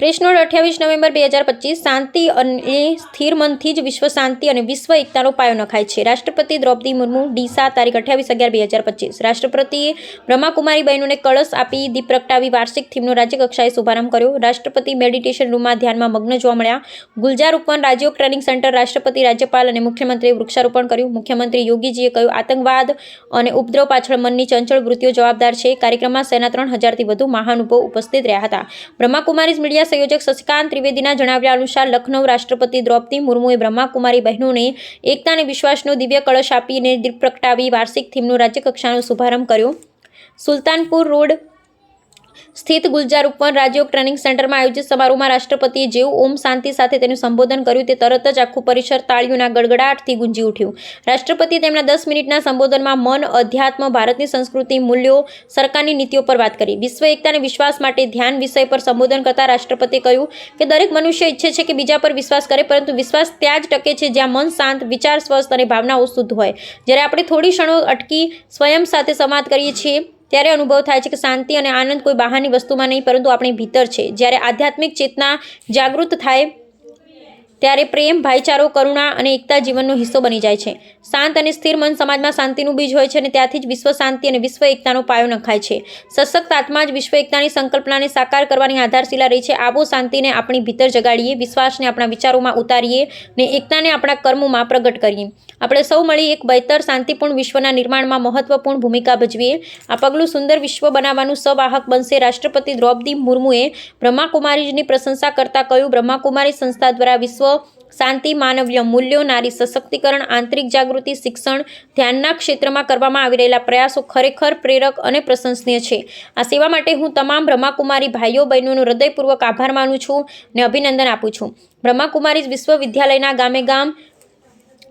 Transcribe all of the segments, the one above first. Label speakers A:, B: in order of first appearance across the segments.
A: Press અઠ્યાવીસ November બે હજાર પચીસ, શાંતિ અને સ્થિર મનથી જ વિશ્વ શાંતિ અને વિશ્વ એકતાનો પાયો નખાય છે. રાષ્ટ્રપતિ દ્રૌપદી મુર્મુ ડીસા તારીખ અઠ્યાવીસ અગિયાર બે હજાર પચીસ. રાષ્ટ્રપતિએ બ્રહ્માકુમારી બહેનોને કળશ આપી દીપ પ્રગટાવી વાર્ષિક થીમનો રાજ્યકક્ષાએ શુભારંભ કર્યો. રાષ્ટ્રપતિ મેડિટેશન રૂમમાં ધ્યાનમાં મગ્ન જોવા મળ્યા. ગુલજાર ઉપવન રાજ્યો ટ્રેનિંગ સેન્ટર રાષ્ટ્રપતિ, રાજ્યપાલ અને મુખ્યમંત્રીએ વૃક્ષારોપણ કર્યું. મુખ્યમંત્રી યોગીજીએ કહ્યું, આતંકવાદ અને ઉપદ્રવ પાછળ મનની ચંચળ વૃત્તિઓ જવાબદાર છે. કાર્યક્રમમાં સેના ત્રણ હજારથી વધુ મહાનુભાવો ઉપસ્થિત રહ્યા હતા. બ્રહ્માકુમારીઝ મીડિયા સંયોજક શશિકાંત ત્રિવેદીના જણાવ્યા અનુસાર લખનૌ રાષ્ટ્રપતિ દ્રૌપદી મુર્મુએ બ્રહ્માકુમારી બહેનોને એકતા અને વિશ્વાસનો દિવ્ય કળશ આપીને દીપ પ્રગટાવી વાર્ષિક થીમનો રાજ્યકક્ષાનો શુભારંભ કર્યો. સુલતાનપુર રોડ સ્થિત ગુલજાર ઉપવન રાજયોગ ટ્રેનિંગ સેન્ટરમાં આયોજિત સમારોહમાં રાષ્ટ્રપતિએ જેવું ઓમ શાંતિ સાથે તેનું સંબોધન કર્યું. તે તરત જ આખું પરિસર તાળીઓના ગડગડાટથી ગુંજી ઉઠ્યું. રાષ્ટ્રપતિએ તેમના દસ મિનિટના સંબોધનમાં મન, અધ્યાત્મ, ભારતની સંસ્કૃતિ, મૂલ્યો, સરકારની નીતિઓ પર વાત કરી. વિશ્વ એકતા અને વિશ્વાસ માટે ધ્યાન વિષય પર સંબોધન કરતા રાષ્ટ્રપતિએ કહ્યું કે દરેક મનુષ્ય ઈચ્છે છે કે બીજા પર વિશ્વાસ કરે, પરંતુ વિશ્વાસ ત્યાં જ ટકે છે જ્યાં મન શાંત, વિચાર સ્વસ્થ અને ભાવનાઓ શુદ્ધ હોય. જ્યારે આપણે થોડી ક્ષણો અટકી સ્વયં સાથે સંવાદ કરીએ છીએ ત્યારે અનુભવ થાય છે કે શાંતિ અને આનંદ કોઈ બહારની વસ્તુમાં નહીં, પરંતુ આપણી ભીતર છે. જ્યારે આધ્યાત્મિક ચેતના જાગૃત થાય ત્યારે પ્રેમ, ભાઈચારો, કરુણા અને એકતા જીવનનો હિસ્સો બની જાય છે. શાંત અને સ્થિર મન સમાજમાં શાંતિનું બીજ હોય છે અને ત્યાંથી જ વિશ્વ શાંતિ અને વિશ્વ એકતાનો પાયો નખાય છે. સશક્ત આત્મા જ વિશ્વ એકતાની સંકલ્પનાને સાકાર કરવાની આધારશિલા રહી છે. આવો શાંતિને આપણી ભીતર જગાડીએ, વિશ્વાસને આપણા વિચારોમાં ઉતારીએ ને એકતાને આપણા કર્મોમાં પ્રગટ કરીએ. આપણે સૌ મળી એક બહેતર શાંતિપૂર્ણ વિશ્વના નિર્માણમાં મહત્વપૂર્ણ ભૂમિકા ભજવીએ. આ પગલું સુંદર વિશ્વ બનાવવાનું સવાહક બનશે રાષ્ટ્રપતિ દ્રૌપદી મુર્મુએ બ્રહ્માકુમારીની પ્રશંસા કરતા કહ્યું, બ્રહ્માકુમારી સંસ્થા દ્વારા વિશ્વ શાંતિ, માનવીય મૂલ્યો, નારી સશક્તિકરણ, આંતરિક જાગૃતિ, શિક્ષણ ધ્યાનના ક્ષેત્રમાં કરવામાં આવી રહેલા પ્રયાસો ખરેખર પ્રેરક અને પ્રશંસનીય છે. આ સેવા માટે હું તમામ બ્રહ્માકુમારી ભાઈઓ, બહેનોનો હૃદયપૂર્વક આભાર માનું છું અને અભિનંદન આપું છું. બ્રહ્માકુમારી વિશ્વવિદ્યાલયના ગામે ગામ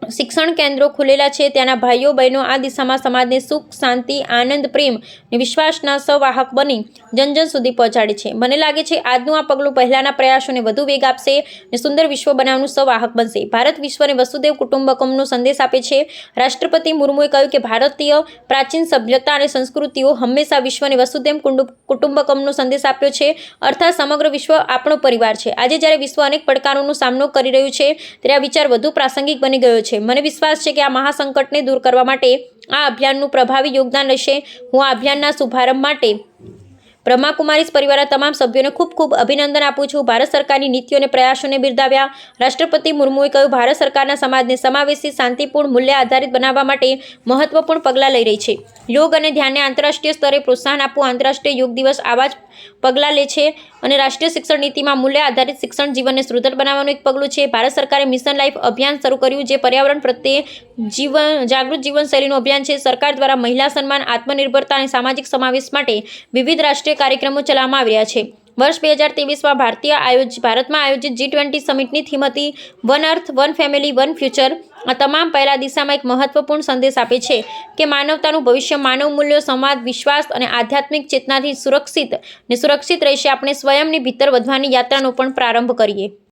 A: શિક્ષણ કેન્દ્રો ખુલેલા છે. ત્યાંના ભાઈઓ, બહેનો આ દિશામાં સમાજને સુખ, શાંતિ, આનંદ, પ્રેમ અને વિશ્વાસના સવાહક બની જન જન સુધી પહોંચાડે છે. મને લાગે છે આજનું આ પગલું પહેલાંના પ્રયાસોને વધુ વેગ આપશે અને સુંદર વિશ્વ બનાવવાનું સવાહક બનશે. ભારત વિશ્વને વસુદેવ કુટુંબકમનો સંદેશ આપે છે. રાષ્ટ્રપતિ મુર્મુએ કહ્યું કે ભારતીય પ્રાચીન સભ્યતા અને સંસ્કૃતિઓ હંમેશા વિશ્વને વસુદેવ કુટુંબકમનો સંદેશ આપ્યો છે. અર્થાત સમગ્ર વિશ્વ આપણો પરિવાર છે. આજે જ્યારે વિશ્વ અનેક પડકારોનો સામનો કરી રહ્યું છે, ત્યારે આ વિચાર વધુ પ્રાસંગિક બની ગયો છે. મને વિશ્વાસ છે કે આ મહાસંકટને દૂર કરવા માટે આ અભિયાનનું પ્રભાવી યોગદાન હશે હું આ અભિયાનના શુભારંભ માટે બ્રહ્માકુમારીઝ પરિવારના તમામ સભ્યોને ખૂબ ખૂબ અભિનંદન આપું છું. ભારત સરકારની નીતિઓ અને પ્રયાસોને બિરદાવ્યા. રાષ્ટ્રપતિ મુર્મુએ કહ્યું, ભારત સરકારના સમાજને સમાવેશી, શાંતિપૂર્ણ, મૂલ્ય આધારિત બનાવવા માટે મહત્વપૂર્ણ પગલાં લઈ રહી છે. યોગ અને ધ્યાનને આંતરરાષ્ટ્રીય સ્તરે પ્રોત્સાહન આપવું આંતરરાષ્ટ્રીય યોગ દિવસ આવા જ પગલાં લે છે અને રાષ્ટ્રીય શિક્ષણ નીતિમાં મૂલ્ય આધારિત શિક્ષણ જીવનને સુદૃઢ બનાવવાનું એક પગલું છે. ભારત સરકારે મિશન લાઈફ અભિયાન શરૂ કર્યું જે પર્યાવરણ પ્રત્યે જીવન, જાગૃત જીવનશૈલીનું અભિયાન છે. સરકાર દ્વારા મહિલા સન્માન, આત્મનિર્ભરતા અને સામાજિક સમાવેશ માટે વિવિધ રાષ્ટ્રીય કાર્યક્રમો ચલાવવામાં આવી રહ્યા છે. વર્ષ બે હજાર ત્રેવીસમાં ભારતીય આયોજ, ભારતમાં આયોજિત જી ટ્વેન્ટી સમિટની થીમ હતી one earth one family one future આ તમામ પહેલા દિશામાં એક મહત્વપૂર્ણ સંદેશ આપે છે કે માનવતાનું ભવિષ્ય માનવ મૂલ્યો, સંવાદ, વિશ્વાસ અને આધ્યાત્મિક ચેતનાથી સુરક્ષિત ને સુરક્ષિત રહેશે. આપણે સ્વયંની ભીતર વધવાની યાત્રાનો પણ પ્રારંભ કરીએ.